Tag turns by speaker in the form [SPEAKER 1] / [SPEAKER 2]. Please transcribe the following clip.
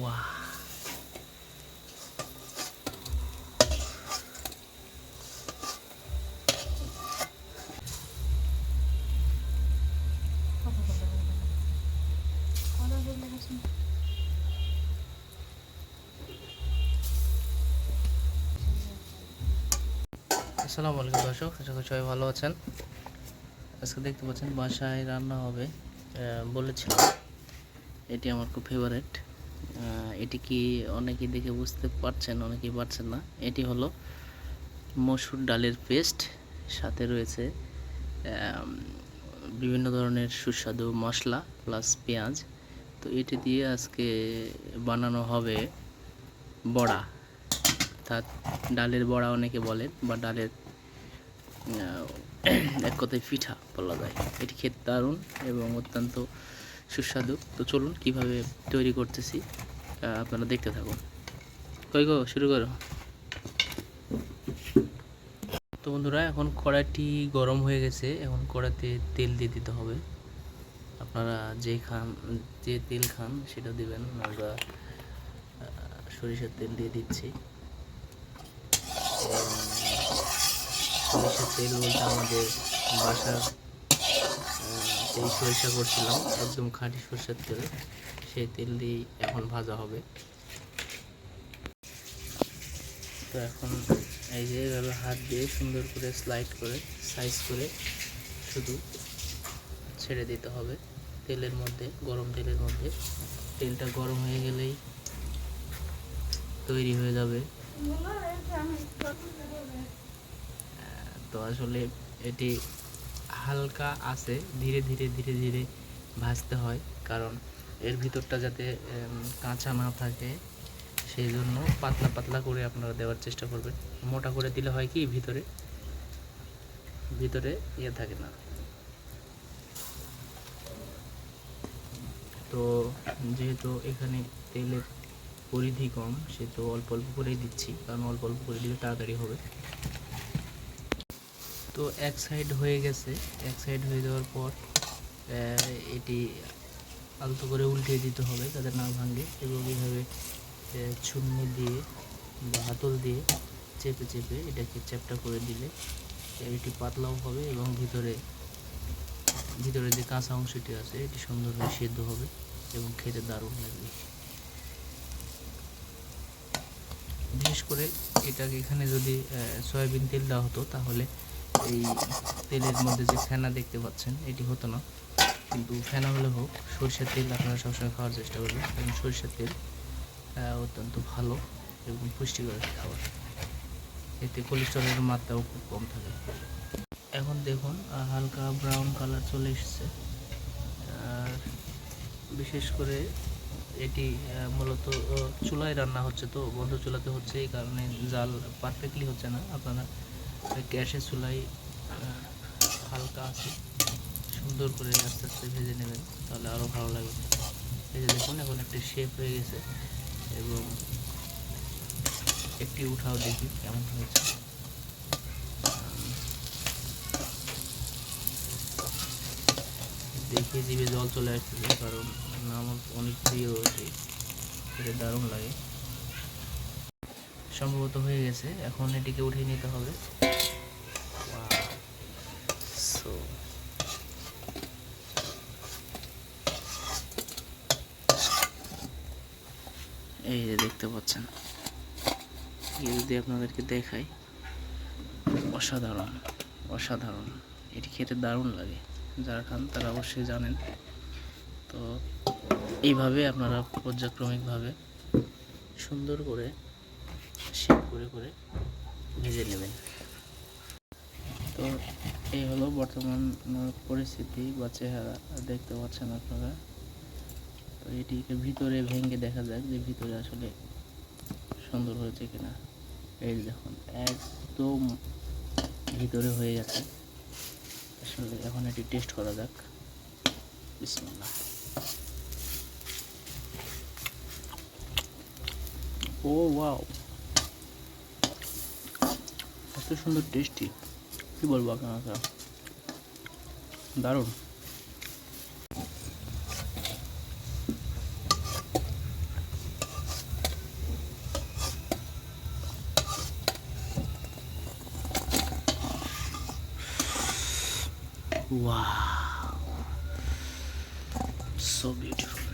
[SPEAKER 1] ওয়া আসসালামু আলাইকুম দর্শক, আশা করি সবাই ভালো আছেন। আজকে দেখতে পাচ্ছেন বাসায় রান্না হবে। বলেছিলাম, এটি আমার খুব ফেভারেট এটি কি অনেকেই দেখে বুঝতে পারছেন, অনেকেই পারছেন না। এটি হলো মসুর ডালের পেস্ট। সাথে রয়েছে বিভিন্ন ধরনের সুস্বাদু মশলা প্লাস পেঁয়াজ। তো এটি দিয়ে আজকে বানানো হবে বড়া। অর্থাৎ ডালের বড়া অনেকে বলেন বা ডালের এক কথায় পিঠা বলা যায়। এটি খেতে দারুণ এবং অত্যন্ত সুস্বাদু। তো চলুন কীভাবে তৈরি করতেছি আপনারা দেখতে থাকুন। কই গো, শুরু করো। তো বন্ধুরা, এখন কড়াইটি গরম হয়ে গেছে। এখন কড়াইতে তেল দিয়ে দিতে হবে। আপনারা যে খান, যে তেল খান সেটা দিবেন, আমরা সরিষার তেল দিয়ে দিচ্ছি। সরিষার তেল বলতে আমাদের বাসার যেই সরিষা করছিলাম, একদম খাঁটি সরিষার তেল। সেই তেল দিয়েই এখন ভাজা হবে। তো এখন এই যে এভাবে হাত দিয়ে সুন্দর করে স্লাইড করে সাইজ করে শুধু ছেড়ে দিতে হবে তেলের মধ্যে, গরম তেলের মধ্যে। তেলটা গরম হয়ে গেলেই তৈরি হয়ে যাবে। তো আসলে এটি হালকা আছে, ধীরে ধীরে ধীরে ধীরে ভাজতে হয়। কারণ এর ভিতরটা যাতে কাঁচা না থাকে, সেই জন্য পাতলা পাতলা করে আপনারা দেওয়ার চেষ্টা করবেন। মোটা করে দিলে হয় কি, ভিতরে? ভিতরে ইয়ে থাকে না। তো যেহেতু এখানে তেলের পরিধি কম, সেহেতু অল্প অল্প করেই দিচ্ছি। কারণ অল্প অল্প করে দিলে তাড়াতাড়ি হবে। তো এক সাইড হয়ে গেছে। এক সাইড হয়ে যাওয়ার পর এটি আলতো করে উল্টিয়ে দিতে হবে যাতে না ভাঙে এবং এইভাবে ছুন্নি দিয়ে বা হাতল দিয়ে চেপে চেপে এটাকে চ্যাপটা করে দিলে এটি পাতলাও হবে এবং ভিতরে ভিতরে যে কাঁচা অংশটি আছে, এটি সুন্দরভাবে সেদ্ধ হবে এবং খেতে দারুণ লাগবে। বিশেষ করে এটাকে এখানে যদি সয়াবিন তেল দেওয়া হতো, তাহলে এই তেলের মধ্যে যে ফেনা দেখতে পাচ্ছেন, এটি হতো না। কিন্তু ফেনা হলে হোক, সরষের তেল আপনারা সবসময় খাওয়ার চেষ্টা করবেন, কারণ সরষের তেল অত্যন্ত ভালো এবং পুষ্টিকর একটি খাবার। এতে কোলেস্ট্রলের মাত্রাও খুব কম থাকে। এখন দেখুন হালকা ব্রাউন কালার চলে এসেছে। আর বিশেষ করে এটি মূলত চুলায় রান্না হচ্ছে তো, বন্ধ চুলাতে হচ্ছে, এই কারণে জাল পারফেক্টলি হচ্ছে না। আপনারা গ্যাসের আহ, হালকা আছে সুন্দর করে আস্তে আস্তে ভেজে নেবেন তাহলে আরও ভালো এই যে দেখুন এখন একটি শেপ হয়ে গেছে এবং একটি উঠাও দেখি কেমন হয়েছে। দেখে জিভে জল চলে আসতেছে কারণ আমার অনেক প্রিয় এটি খেতে দারুণ লাগে। সম্ভবত হয়ে গেছে। এখন এটিকে উঠিয়ে নিতে হবে। এই যে দেখতে পাচ্ছেন যদি আপনাদেরকে দেখাই, অসাধারণ অসাধারণ। এটি খেতে দারুণ লাগে, যারা খান তারা অবশ্যই জানেন। তো, এইভাবে আপনারা পর্যায়ক্রমিকভাবে সুন্দর করে শেপ করে করে ভেজে নেবেন। তো এই হলো বর্তমান পরিস্থিতি বা চেহারা, দেখতে পাচ্ছেন আপনারা। তো এটিকে ভিতরে ভেঙে দেখা যাক যে ভিতরে আসলে সুন্দর হয়েছে কিনা। এই দেখুন, একদম ভিতরে হয়ে গেছে। আসলে এখন এটি টেস্ট করা যাক। বিসমিল্লাহ। ও, ওয়াও! এত সুন্দর টেস্টি কী বলবো আপনারা দারুণ wow so beautiful